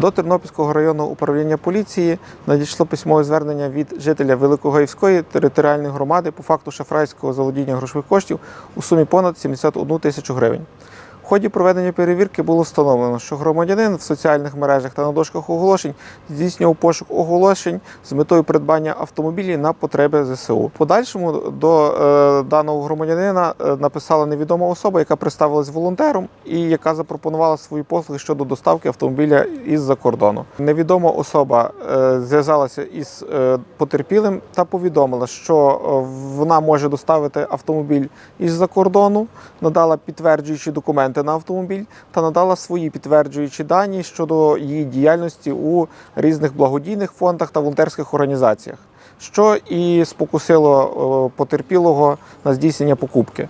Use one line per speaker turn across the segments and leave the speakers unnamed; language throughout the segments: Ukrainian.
До Тернопільського районного управління поліції надійшло письмове звернення від жителя Великогаївської територіальної громади по факту шафрайського заволодіння грошових коштів у сумі понад 71 тисячу гривень. Ході проведення перевірки було встановлено, що громадянин в соціальних мережах та на дошках оголошень здійснював пошук оголошень з метою придбання автомобілів на потреби ЗСУ. Подальшому до е, даного громадянина е, написала невідома особа, яка представилась волонтером і яка запропонувала свої послуги щодо доставки автомобіля із-за кордону. Невідома особа е, зв'язалася із е, потерпілим та повідомила, що е, вона може доставити автомобіль із-за кордону, надала підтверджуючі документи на автомобіль та надала свої підтверджуючі дані щодо її діяльності у різних благодійних фондах та волонтерських організаціях, що і спокусило е, потерпілого на здійснення покупки.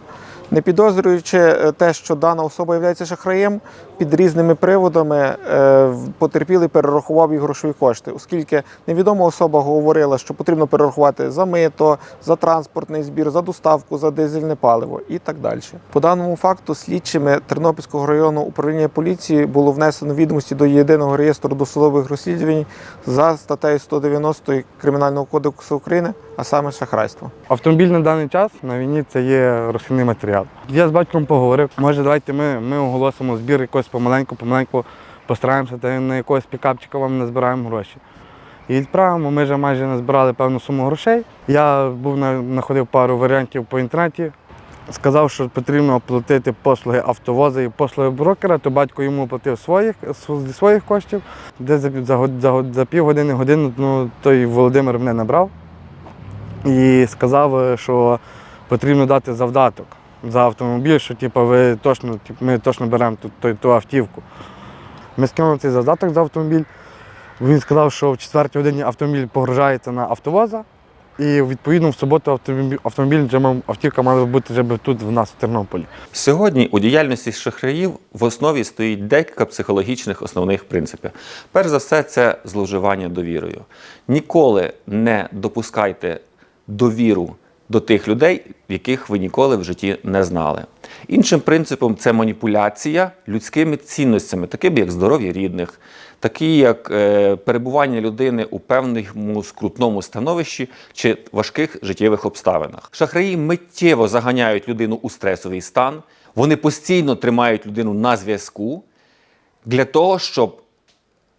Не підозрюючи е, те, що дана особа є шахраєм, під різними приводами е, потерпілий перерахував їх грошові кошти, оскільки невідома особа говорила, що потрібно перерахувати за мито, за транспортний збір, за доставку, за дизельне паливо і так далі. По даному факту слідчими Тернопільського районного управління поліції було внесено відомості до єдиного реєстру досудових розслідувань за статтею 190 Кримінального кодексу України, а саме шахрайство.
Автомобіль на даний час на війні це є розхідний матеріал. Я з батьком поговорив, може давайте ми, ми оголосимо збір якось помаленьку, помаленьку постараємося та на якогось пікапчика вам назбираємо гроші. І відправимо, ми вже майже назбирали певну суму грошей. Я був знаходив пару варіантів по інтернеті. Сказав, що потрібно оплатити послуги автовоза і послуги брокера, то батько йому оплатив своїх, зі своїх коштів. Де за, за, за, за півгодини годину ну, той Володимир мене набрав і сказав, е, що потрібно дати завдаток за автомобіль, що типу, ви точно, типу, ми точно беремо ту, ту, ту автівку. Ми скинули цей завдаток за автомобіль. Він сказав, що в 4 годині автомобіль погружається на автовоза. І відповідно в суботу автомобіль, автомобіль вже автівка мала бути вже тут в нас в Тернополі.
Сьогодні у діяльності шахраїв в основі стоїть декілька психологічних основних принципів. Перш за все, це зловживання довірою. Ніколи не допускайте довіру до тих людей, яких ви ніколи в житті не знали. Іншим принципом це маніпуляція людськими цінностями, такими як здоров'я рідних, такі як е, перебування людини у певному скрутному становищі чи важких життєвих обставинах. Шахраї миттєво заганяють людину у стресовий стан, вони постійно тримають людину на зв'язку для того, щоб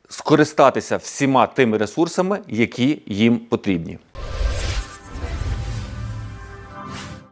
скористатися всіма тими ресурсами, які їм потрібні.